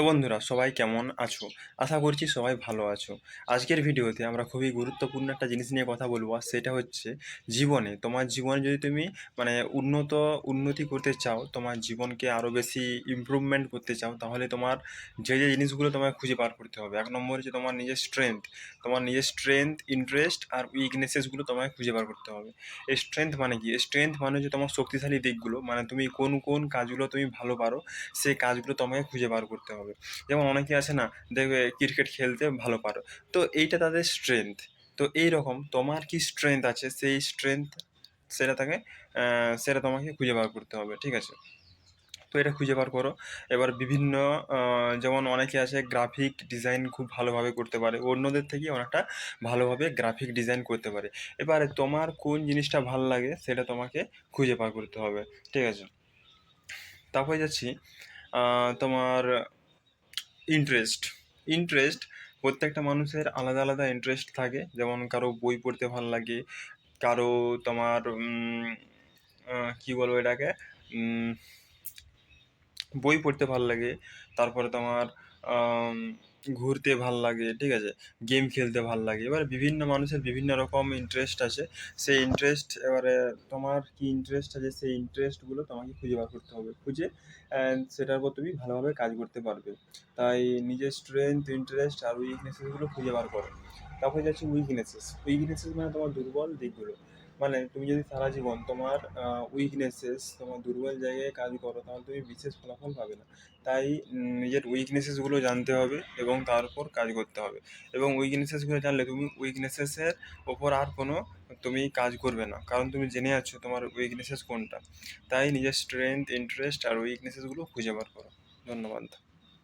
তো বন্ধুরা, সবাই কেমন আছো? আশা করছি সবাই ভালো আছো। আজকের ভিডিওতে আমরা খুবই গুরুত্বপূর্ণ একটা জিনিস নিয়ে কথা বলব, আর সেটা হচ্ছে জীবনে। তোমার জীবনে যদি তুমি মানে উন্নত, উন্নতি করতে চাও, তোমার জীবনকে আরও বেশি ইম্প্রুভমেন্ট করতে চাও, তাহলে তোমার যে যে জিনিসগুলো তোমায় খুঁজে বার করতে হবে। এক নম্বর হচ্ছে তোমার নিজের স্ট্রেংথ তোমার নিজের স্ট্রেংথ ইন্টারেস্ট আর উইকনেসেসগুলো তোমাকে খুঁজে বার করতে হবে। স্ট্রেংথ মানে কি? স্ট্রেংথ মানে হচ্ছে তোমার শক্তিশালী দিকগুলো মানে তুমি কোন কোন কাজগুলো তুমি ভালো পারো, সেই কাজগুলো তোমাকে খুঁজে বার করতে হবে। যেমন অনেকে আছে না, দেখবে ক্রিকেট খেলতে ভালো পারো। তো এইটা তাদের স্ট্রেংথ তো এই রকম তোমার কি স্ট্রেংথ আছে? সেই স্ট্রেংথ সেটা তাকে সেটা তোমাকে খুঁজে বার করতে হবে, ঠিক আছে? তো এটা খুঁজে বার করো। এবার বিভিন্ন যেমন অনেকে আছে গ্রাফিক ডিজাইন খুব ভালোভাবে করতে পারে, অন্যদের থেকে অনেকটা ভালোভাবে গ্রাফিক ডিজাইন করতে পারে। এবারে তোমার কোন জিনিসটা ভালো লাগে সেটা তোমাকে খুঁজে বার করতে হবে, ঠিক আছে? তারপরে যাচ্ছি তোমার ইন্টারেস্ট ইন্টারেস্ট প্রত্যেকটা মানুষের আলাদা আলাদা ইন্টারেস্ট থাকে, যেমন কারও বই পড়তে ভালো লাগে, কারও তোমার কি বলব এটাকে? বই পড়তে ভালো লাগে তারপরে তোমার ঘুরতে ভালো লাগে ঠিক আছে? গেম খেলতে ভালো লাগে এবার বিভিন্ন মানুষের বিভিন্ন রকম ইন্টারেস্ট আছে সেই ইন্টারেস্ট এবারে তোমার কি ইন্টারেস্ট আছে সেই ইন্টারেস্টগুলো তোমাকে খুঁজে বার করতে হবে। খুঁজে আহ, সেটার উপর তুমি ভালোভাবে কাজ করতে পারবে। তাই নিজের স্ট্রেংথ ইন্টারেস্ট আর উইকনেসেসগুলো খুঁজে বার করো। তারপরে যাচ্ছে উইকনেসেস উইকনেসেস মানে তোমার দুর্বল দিকগুলো। মানে তুমি যদি সারা জীবন তোমার উইকনেসেস তোমার দুর্বল জায়গায় কাজ করো, তাহলে তুমি বিশেষ ফলাফল পাবে না। তাই নিজের উইকনেসেসগুলো জানতে হবে এবং তার উপর কাজ করতে হবে। এবং উইকনেসেসগুলো জানলে তুমি উইকনেসেসের ওপর আর কোনো, তুমি কাজ করবে না। কারণ তুমি জেনে আছো তোমার উইকনেসেস কোনটা। তাই নিজের স্ট্রেংথ ইন্টারেস্ট আর উইকনেসেসগুলো খুঁজে বার করো। ধন্যবাদ।